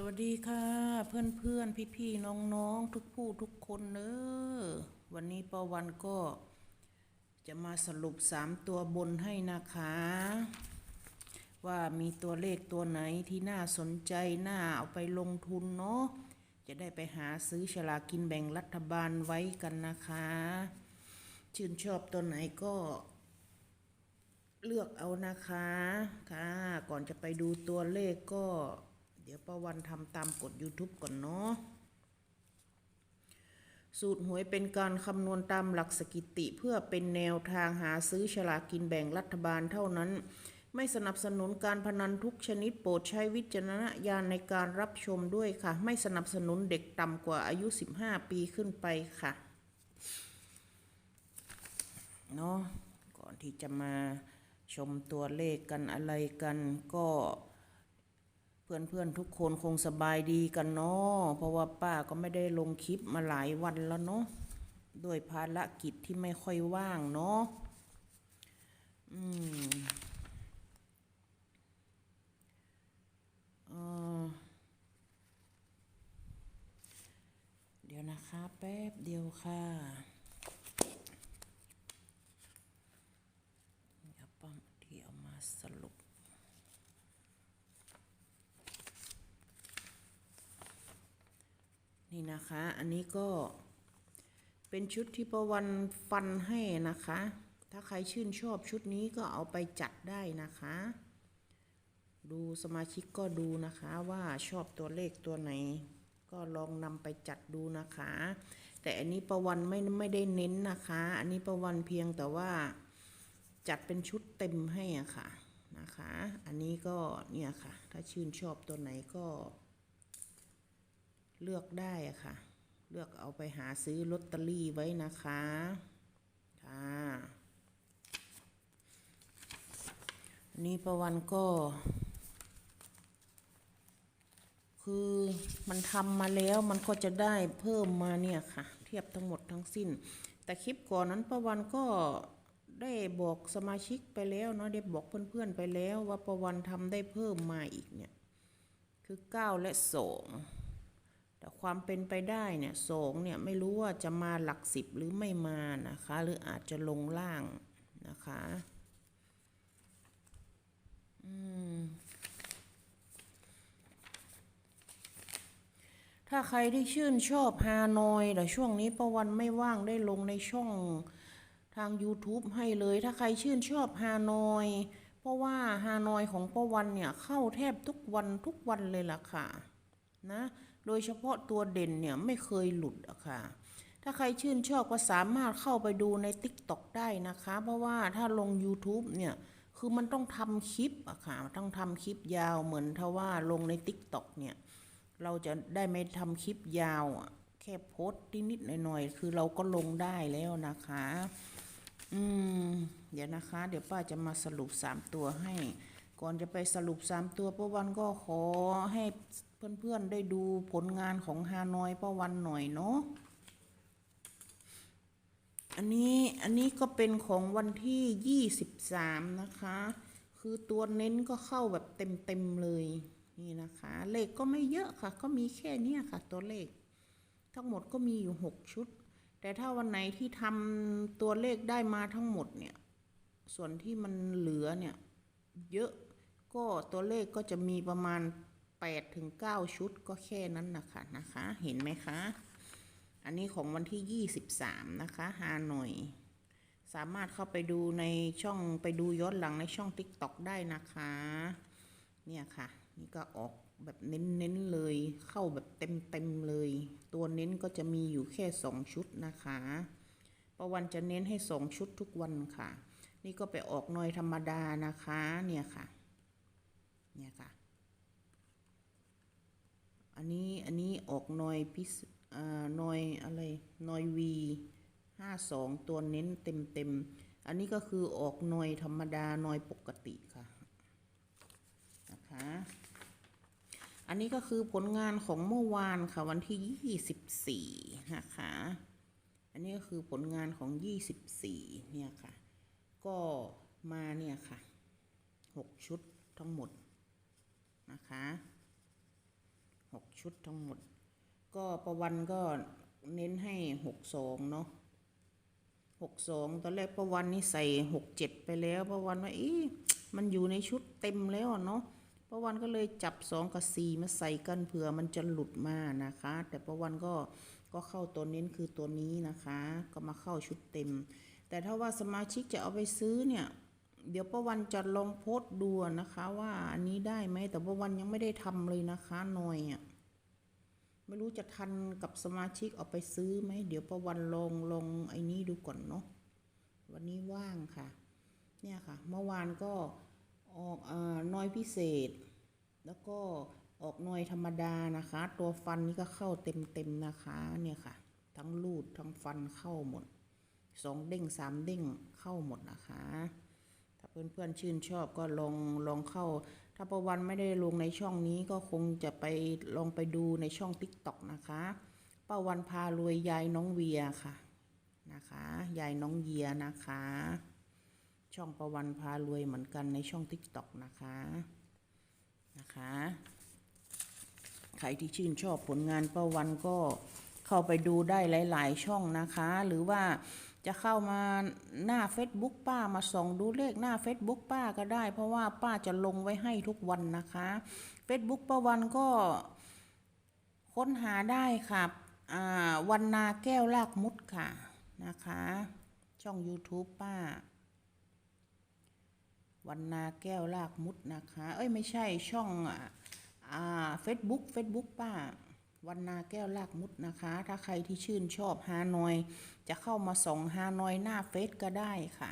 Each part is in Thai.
สวัสดีค่ะ เพื่อนเพื่อนพี่พี่ๆน้องทุกผู้ทุกคนเนอะวันนี้ปวันก็จะมาสรุปสามตัวบนให้นะคะ ว่ามีตัวเลขตัวไหนที่น่าสนใจน่าเอาไปลงทุนเนาะจะได้ไปหาซื้อฉลากินแบ่งรัฐบาลไว้กันนะคะ ชื่นชอบตัวไหนก็เลือกเอานะคะค่ะ ก่อนจะไปดูตัวเลขก็ ดี๋ยวประวันทำตามกฎ YouTube ก่อนเนาะสูตรหวยเป็นการคำนวณตามหลักสกิติ เพื่อเป็นแนวทางหาซื้อฉลากกินแบ่งรัฐบาลเท่านั้น ไม่สนับสนุนการพนันทุกชนิดโปรดใช้วิจารณญาณในการรับชมด้วยค่ะ ไม่สนับสนุนเด็กต่ำกว่าอายุ 15 ปีขึ้นไปค่ะเนาะก่อนที่จะมาชมตัวเลขกันอะไรกันก็ เพื่อนๆทุกคนคงสบายดีกันเนาะเพราะว่าป้าก็ไม่ได้ลงคลิปมาหลายวันแล้วเนาะด้วยภารกิจที่ไม่ค่อยว่างเนาะอืมเออเดี๋ยวนะคะแป๊บเดียวค่ะเดี๋ยวป้าที่เอามาสรุป นะคะ อันนี้ก็เป็นชุดที่ประวันฟันให้นะคะ ถ้าใครชื่นชอบชุดนี้ก็เอาไปจัดได้นะคะ ดูสมาชิกก็ดูนะคะว่าชอบตัวเลขตัวไหน ก็ลองนำไปจัดดูนะคะ แต่อันนี้ประวันไม่ไม่ได้เน้นนะคะ อันนี้ประวันเพียงแต่ว่าจัดเป็นชุดเต็มให้อะค่ะนะคะ อันนี้ก็เนี่ยค่ะ ถ้าชื่นชอบตัวไหนก็ เลือกได้อะค่ะ เลือกเอาไปหาซื้อลอตเตอรี่ไว้นะคะค่ะนนี้ประวันก็ คือมันทำมาแล้วมันก็จะได้เพิ่มมาเนี่ยค่ะ เทียบทั้งหมดทั้งสิ้น แต่คลิปก่อนนั้นประวันก็ได้บอกสมาชิกไปแล้วเนาะได้บอกเพื่อนๆไปแล้วว่าประวันทำได้เพิ่มมาอีกเนี่ย คือ 9 และ 2 แต่ความเป็นไปได้เนี่ยสองเนี่ยไม่รู้ว่าจะมาหลักสิบหรือไม่มานะคะ หรืออาจจะลงล่างนะคะอืมถ้าใครที่ชื่นชอบฮานอยแต่ช่วงนี้ประวันไม่ว่างได้ลงในช่องทาง YouTube ให้เลย ถ้าใครชื่นชอบฮานอย เพราะว่าฮานอยของประวันเนี่ยเข้าแทบทุกวันทุกวันเลยล่ะค่ะ นะ โดยเฉพาะตัวเด่นเนี่ยไม่เคยหลุดอะค่ะ ถ้าใครชื่นชอบก็สามารถเข้าไปดูใน t ิ k t o k ได้นะคะ เพราะว่าถ้าลง YouTube เนี่ยคือมันต้องทำคลิปอะค่ะต้องทำคลิปยาวเหมือนถ้าว่าลงใน t ิ k t o k เนี่ยเราจะได้ไม่ทำคลิปยาวอะแค่โพสต์นิดๆหน่อยๆคือเราก็ลงได้แล้วนะคะ อืม เดี๋ยวนะคะ เดี๋ยวป้าจะมาสรุปสามตัวให้ ก่อนจะไปสรุปสามตัวป้าวันก็ขอให้ เพื่อนๆได้ดูผลงานของฮานอยป้าวันหน่อยเนาะ อันนี้อันนี้ก็เป็นของวันที่ยี่สิบสามนะคะ คือตัวเน้นก็เข้าแบบเต็มๆเลย นี่นะคะ เลขก็ไม่เยอะค่ะ ก็มีแค่นี้ค่ะ ตัวเลข ทั้งหมดก็มีอยู่หกชุด แต่ถ้าวันไหนที่ทำตัวเลขได้มาทั้งหมดเนี่ย ส่วนที่มันเหลือเนี่ย เยอะก็ตัวเลขก็จะมีประมาณ 8ถึง9ชุดก็แค่นั้นนะคะนะคะ เห็นไหมคะ อันนี้ของวันที่ 23 นะคะฮาหน่อยสามารถเข้าไปดูในช่องไปดูย้อนหลังในช่อง TikTok ได้นะคะ เนี่ยค่ะ นี่ก็ออกแบบเน้นๆเลย เข้าแบบเต็มๆเลย ตัวเน้นก็จะมีอยู่แค่ 2 ชุดนะคะประวันจะเน้นให้ 2 ชุดทุกวันค่ะ นี่ก็ไปออกหน่อยธรรมดานะคะ เนี่ยค่ะ เนี่ยค่ะ อันนี้อันนี้ออกหน่อยพิเศษอ่าหน่อยอะไรหน่อยวีห้าสองตัวเน้นเต็มเต็มอันนี้ก็คือออกหน่อยธรรมดาหน่อยปกติค่ะนะคะอันนี้ก็คือผลงานของเมื่อวานค่ะวันที่ยี่สิบสี่นะคะอันนี้ก็คือผลงานของยี่สิบสี่เนี่ยค่ะ ก็มาเนี่ยค่ะหกชุดทั้งหมดนะคะ หกชุดทั้งหมด ก็ประวันก็เน้นให้หกสองเนาะหกสองตอนแรกประวันนี่ใส่หกเจ็ดไปแล้วประวันว่าอีมันอยู่ในชุดเต็มแล้วเนาะประวันก็เลยจับสองกับสี่มาใส่กันเผื่อมันจะหลุดมานะคะ แต่ประวันก็ก็เข้าตัวเน้นคือตัวนี้นะคะ ก็มาเข้าชุดเต็ม แต่ถ้าว่าสมาชิกจะเอาไปซื้อเนี่ย เดี๋ยวประวันจะลองโพสต์ดูนะคะว่าอันนี้ได้ไหมแต่ประวันยังไม่ได้ทำเลยนะคะหน่อยอะไม่รู้จะทันกับสมาชิกเอาไปซื้อไหมเดี๋ยวประวันลองลองไอ้นี้ดูก่อนเนาะวันนี้ว่างค่ะ เนี่ยค่ะ เมื่อวานก็ออกอ่อน้อยพิเศษ แล้วก็ออกหน่วยธรรมดานะคะ ตัวฟันนี่ก็เข้าเต็มๆนะคะ เนี่ยค่ะ ทั้งลูดทั้งฟันเข้าหมดสองเด้งสามเด้งเข้าหมดนะคะ เพื่อนๆชื่นชอบก็ลองลองเข้า ถ้าประวันไม่ได้ลงในช่องนี้ก็คงจะไปลองไปดูในช่อง Tik t o อกนะคะป้าวันพารวยยายน้องเวียค่ะนะคะยายน้องเยียนะคะ ช่องประวันพารวยเหมือนกันในช่อง Tik t o อกนะคะนะคะใครที่ชื่นชอบผลงานป้าวันก็เข้าไปดูได้หลาย ๆ ช่องนะคะ หรือว่า จะเข้ามาหน้า Facebook ป้ามาส่องดูเลขหน้า Facebook ป้าก็ได้ เพราะว่าป้าจะลงไว้ให้ทุกวันนะคะ Facebook ป้าวันก็ค้นหาได้ค่ะวันนาแก้วลากมุดค่ะนะคะ ช่อง YouTube ป้า วันนาแก้วลากมุดนะคะ เอ้ยไม่ใช่ช่องอะอ่าเฟซบุ๊กเฟซบุ๊กป้า วันนาแก้วลากมุดนะคะ ถ้าใครที่ชื่นชอบฮานอย จะเข้ามาส่องฮานอยหน้าเฟซก็ได้ค่ะ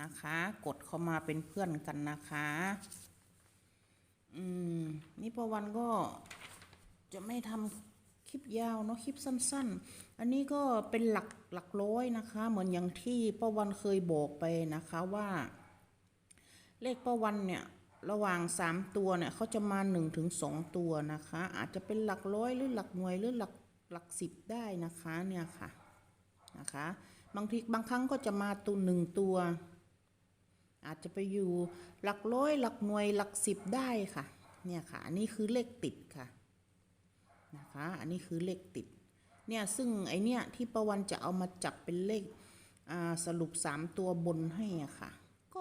นะคะ กดเข้ามาเป็นเพื่อนกันนะคะ อืม นี่ประวันก็จะไม่ทำคลิปยาวเนาะคลิปสั้น ๆ อันนี้ก็เป็นหลักหลักร้อยนะคะ เหมือนอย่างที่ป้าวันเคยบอกไปนะคะว่า เลขป้าวันเนี่ย ระหว่าง 3 ตัวเนี่ยเขาจะมา1-2ถึง2ตัวนะคะ อาจจะเป็นหลักร้อยหรือหลักหน่วยหรือหลักหลักสิบได้นะคะเนี่ยค่ะนะคะบางทีบางครั้งก็จะมาตัวหนึ่งตัว อาจจะไปอยู่หลักร้อยหลักหน่วยหลักสิบได้ค่ะเนี่ยค่ะอันนี้คือเลขติดค่ะนะคะอันนี้คือเลขติดเนี่ยซึ่งไอเนี่ยที่ประวันจะเอามาจับเป็นเลขสรุป 3 ตัวบนให้อะค่ะ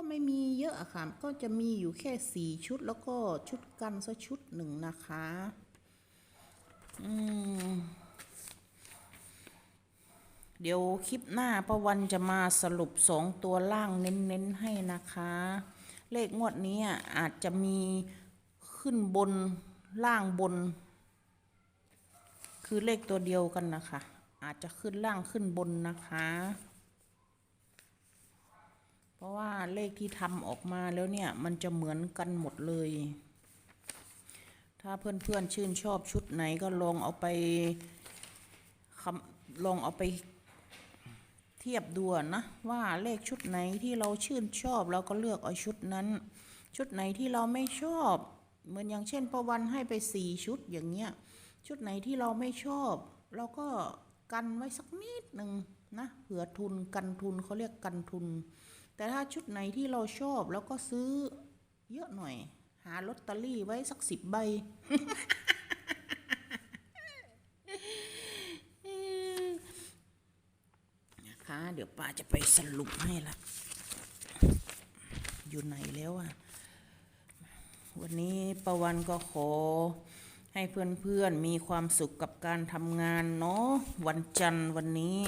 ก็ไม่มีเยอะอะค่ะ ก็จะมีอยู่แค่สี่ชุดแล้วก็ชุดกันสักชุดหนึ่งนะคะ อืม เดี๋ยวคลิปหน้าประวันจะมาสรุปสองตัวล่างเน้นๆให้นะคะ เลขงวดนี้อาจจะมีขึ้นบนล่างบน คือเลขตัวเดียวกันนะคะ อาจจะขึ้นล่างขึ้นบนนะคะ เพราะว่าเลขที่ทำออกมาแล้วเนี่ยมันจะเหมือนกันหมดเลย ถ้าเพื่อนๆชื่นชอบชุดไหนก็ลองเอาไปคำลองเอาไปเทียบดูนะว่าเลขชุดไหนที่เราชื่นชอบเราก็เลือกเอาชุดนั้น ชุดไหนที่เราไม่ชอบ เหมือนอย่างเช่นประวันให้ไปสี่ชุดอย่างเงี้ยชุดไหนที่เราไม่ชอบ เราก็กันไว้สักนิดหนึ่งนะเผื่อทุนกันทุนเขาเรียกกันทุน แต่ถ้าชุดไหนที่เราชอบแล้วก็ซื้อเยอะหน่อย หาลอตเตอรี่ไว้สักสิบใบ นะคะ เดี๋ยวป้าจะไปสรุปให้ละ อยู่ไหนแล้วอะวันนี้ประวันก็ขอให้เพื่อนๆมีความสุขกับการทำงานเนาะวันจันทร์วันนี้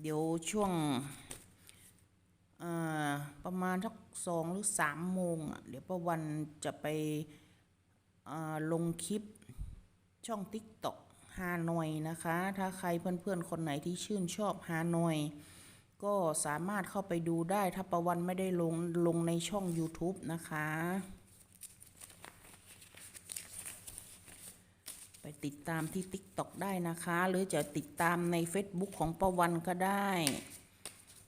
เดี๋ยวช่วง ประมาณทักสองหรือสามโมงอะเดี๋ยวประวันจะไปอ่าลงคลิปช่อง ติ๊กต็อกฮานอยนะคะ ถ้าใครเพื่อนๆ คนไหนที่ชื่นชอบฮานอย ก็สามารถเข้าไปดูได้ถ้าประวันไม่ได้ลง ลงในช่อง YouTube นะคะ ไปติดตามที่ TikTok ได้นะคะ หรือจะติดตามใน Facebook ของประวันก็ได้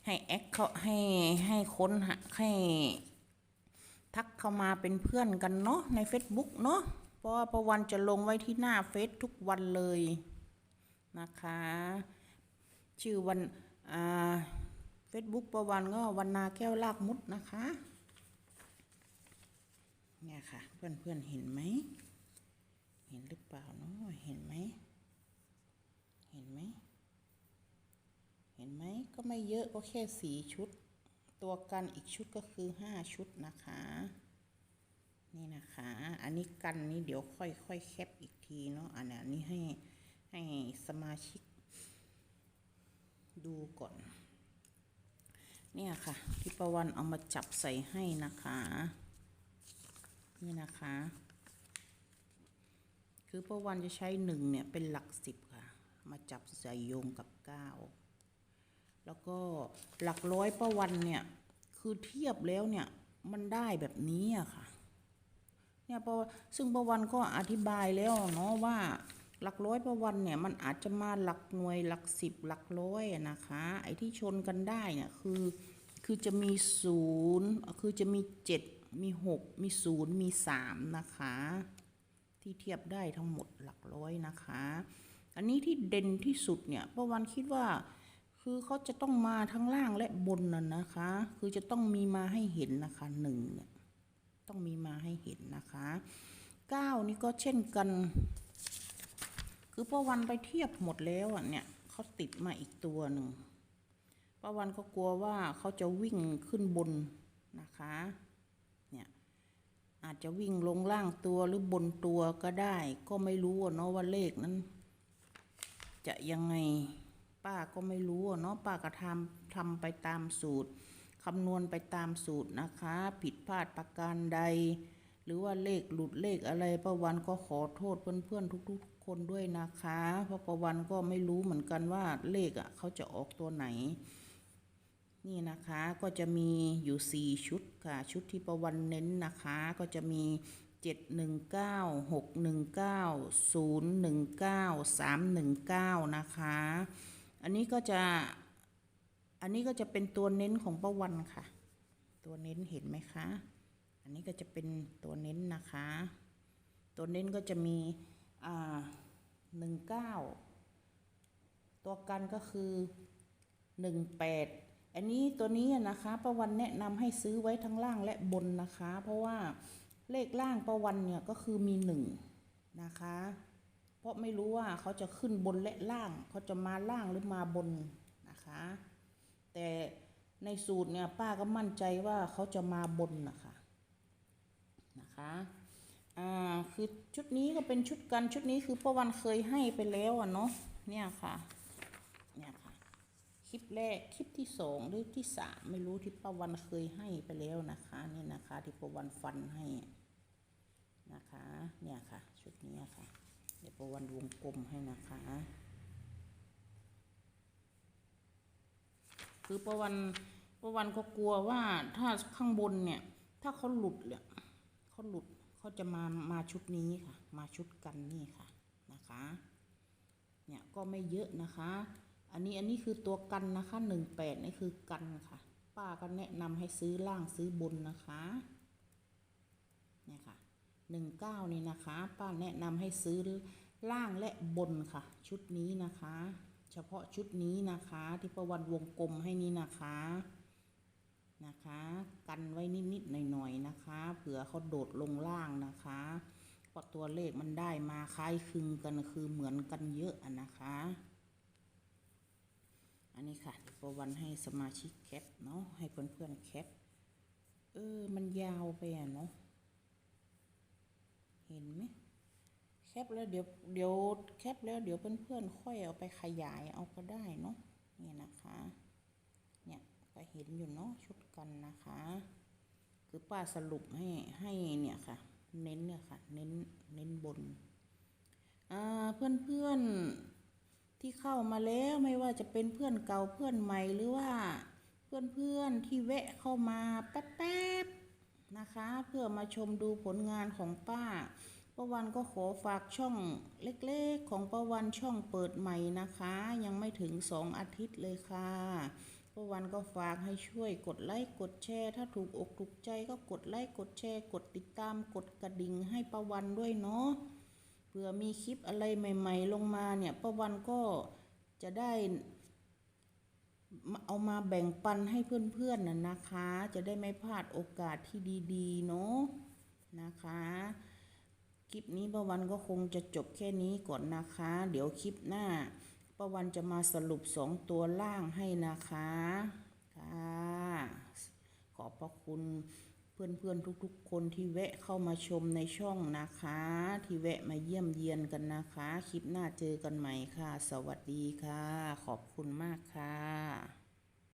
ให้แอคเขาให้ให้ค้นหาให้ทักเข้ามาเป็นเพื่อนกันเนาะใน Facebook เนาะเพราะว่าประวันจะลงไว้ที่หน้าเฟซทุกวันเลยนะคะ ชื่อวันอ่า Facebook ประวันก็วันนาแก้วลากมุดนะคะเนี่ยค่ะ เพื่อนๆเห็นไหม เห็นหรือเปล่าเนาะเห็นไหม เห็นไหม เห็นไหม ก็ ไม่เยอะก็แค่สี่ชุด ตัวกันอีกชุดก็คือห้าชุดนะคะ นี่นะคะ อันนี้กันนี้เดี๋ยวค่อยค่อยๆแคปอีกทีเนาะอันนี้ให้ให้สมาชิก ดูก่อน เนี่ยค่ะที่ประวันเอามาจับใส่ให้นะคะ นี่นะคะ คือประวันจะใช้หนึ่งเนี่ยเป็นหลักสิบค่ะ มาจับใส่โยงกับเก้า แล้วก็หลักร้อยประวันเนี่ย คือเทียบแล้วเนี่ยมันได้แบบนี้อะค่ะ เนี่ยประซึ่งประวันก็อธิบายแล้วเนาะว่าหลักร้อยประวันเนี่ยมันอาจจะมาหลักหน่วยหลักสิบหลักร้อยนะคะ ไอ้ที่ชนกันได้เนี่ยคือคือจะมีศูนย์คือจะมีเจ็ดมีหกมีศูนย์มีสามนะคะ ที่เทียบได้ทั้งหมดหลักร้อยนะคะ อันนี้ที่เด่นที่สุดเนี่ยประวันคิดว่า คือเขาจะต้องมาทั้งล่างและบนน่ะนะคะ คือจะต้องมีมาให้เห็นนะคะหนึ่งเนี่ยต้องมีมาให้เห็นนะคะเก้านี่ก็เช่นกัน คือป้าวันไปเทียบหมดแล้วอะเนี่ยเขาติดมาอีกตัวหนึ่งป้าวันก็กลัวว่าเขาจะวิ่งขึ้นบนนะคะเนี่ยอาจจะวิ่งลงล่างตัวหรือบนตัวก็ได้ ก็ไม่รู้เนาะว่าเลขนั้น จะยังไง ป้าก็ไม่รู้เนาะป้าก็ทำทำไปตามสูตรคำนวณไปตามสูตรนะคะ ผิดพลาดประการใด หรือว่าเลขหลุดเลขอะไรป้าวันก็ขอโทษเพื่อนๆทุกๆ คนด้วยนะคะ เพราะป้าวันก็ไม่รู้เหมือนกันว่าเลขอะเขาจะออกตัวไหน นี่นะคะก็จะมีอยู่ 4 ชุดค่ะ ชุดที่ประวันเน้นนะคะ ก็จะมี 719 619 019 319 นะคะ อันนี้ก็จะอันนี้ก็จะเป็นตัวเน้นของประวันค่ะ ตัวเน้นเห็นไหมคะ อันนี้ก็จะเป็นตัวเน้นนะคะ ตัวเน้นก็จะมีอ่าหนึ่งเก้าตัวกันก็คือหนึ่งแปดอันนี้ตัวนี้นะคะประวันแนะนำให้ซื้อไว้ทั้งล่างและบนนะคะ เพราะว่าเลขล่างประวันเนี่ยก็คือมีหนึ่งนะคะ เพราะไม่รู้ว่าเขาจะขึ้นบนและล่าง เขาจะมาล่างหรือมาบนนะคะ แต่ในสูตรเนี่ยป้าก็มั่นใจว่าเขาจะมาบนนะคะนะคะอ่าคือชุดนี้ก็เป็นชุดกันชุดนี้คือป้าวันเคยให้ไปแล้วอะเนาะเนี่ยค่ะเนี่ยค่ะคลิปแรกคลิปที่สองหรือที่สามไม่รู้ที่ป้าวันเคยให้ไปแล้วนะคะนี่นะคะที่ป้าวันฟันให้นะคะเนี่ยค่ะชุดนี้ค่ะ เดี๋ยวป้าวันวงกลมให้นะคะ คือประวันประวันก็กลัวว่าถ้าข้างบนเนี่ย ถ้าเขาหลุดเนี่ยเขาหลุดเขาจะมามาชุดนี้ค่ะ มาชุดกันนี่ค่ะนะคะ เนี่ยก็ไม่เยอะนะคะ อันนี้อันนี้คือตัวกันนะคะหนึ่งแปดนี่คือกันค่ะ ป้าก็แนะนำให้ซื้อล่างซื้อบนนะคะ เนี่ยค่ะ หนึ่งเก้านี่นะคะ ป้าแนะนำให้ซื้อล่างและบนค่ะ ชุดนี้นะคะ เฉพาะชุดนี้นะคะ ที่ประวันวงกลมให้นี่นะคะนะคะ กันไว้นิดๆหน่อยๆนะคะ เผื่อเขาโดดลงล่างนะคะพราะตัวเลขมันได้มาคล้ายคลึงกันคือเหมือนกันเยอะนะคะ อันนี้ค่ะประวันให้สมาชิกแคปเนาะให้เพื่อนๆแคปเออมันยาวไปอะเนาะ เห็นไหมแคปแล้วเดี๋ยวเดี๋ยวแคปแล้วเดี๋ยวเพื่อนๆค่อยเอาไปขยายเอาก็ได้เนาะนี่นะคะ เนี่ยก็เห็นอยู่เนาะชุดกันนะคะ คือป้าสรุปให้ให้เนี่ยค่ะ เน้นเนี่ยค่ะ เน้นเน้นบนอ่าเพื่อนๆที่เข้ามาแล้วไม่ว่าจะเป็นเพื่อนเก่าเพื่อนใหม่หรือว่า เพื่อนๆที่แวะเข้ามาแป๊บๆ นะคะ เพื่อมาชมดูผลงานของป้าป้าวันก็ขอฝากช่องเล็กๆ ของป้าวันช่องเปิดใหม่นะคะ ยังไม่ถึงสองอาทิตย์เลยค่ะป้าวันก็ฝากให้ช่วยกดไลค์กดแชร์ ถ้าถูกอกถูกใจก็กดไลค์กดแชร์ กดติดตามกดกระดิ่งให้ป้าวันด้วยเนาะเผื่อมีคลิปอะไรใหม่ ๆ ลงมาเนี่ยป้าวันก็จะได้ เอามาแบ่งปันให้เพื่อนๆน่ะนะคะ จะได้ไม่พลาดโอกาสที่ดีๆ เนาะนะคะ คลิปนี้ประวันก็คงจะจบแค่นี้ก่อนนะคะ เดี๋ยวคลิปหน้าประวันจะมาสรุปสองตัวล่างให้นะคะค่ะขอบพระคุณ เพื่อนๆทุกๆ คนที่แวะเข้ามาชมในช่องนะคะ ที่แวะมาเยี่ยมเยียนกันนะคะ คลิปหน้าเจอกันใหม่ค่ะ สวัสดีค่ะ ขอบคุณมากค่ะ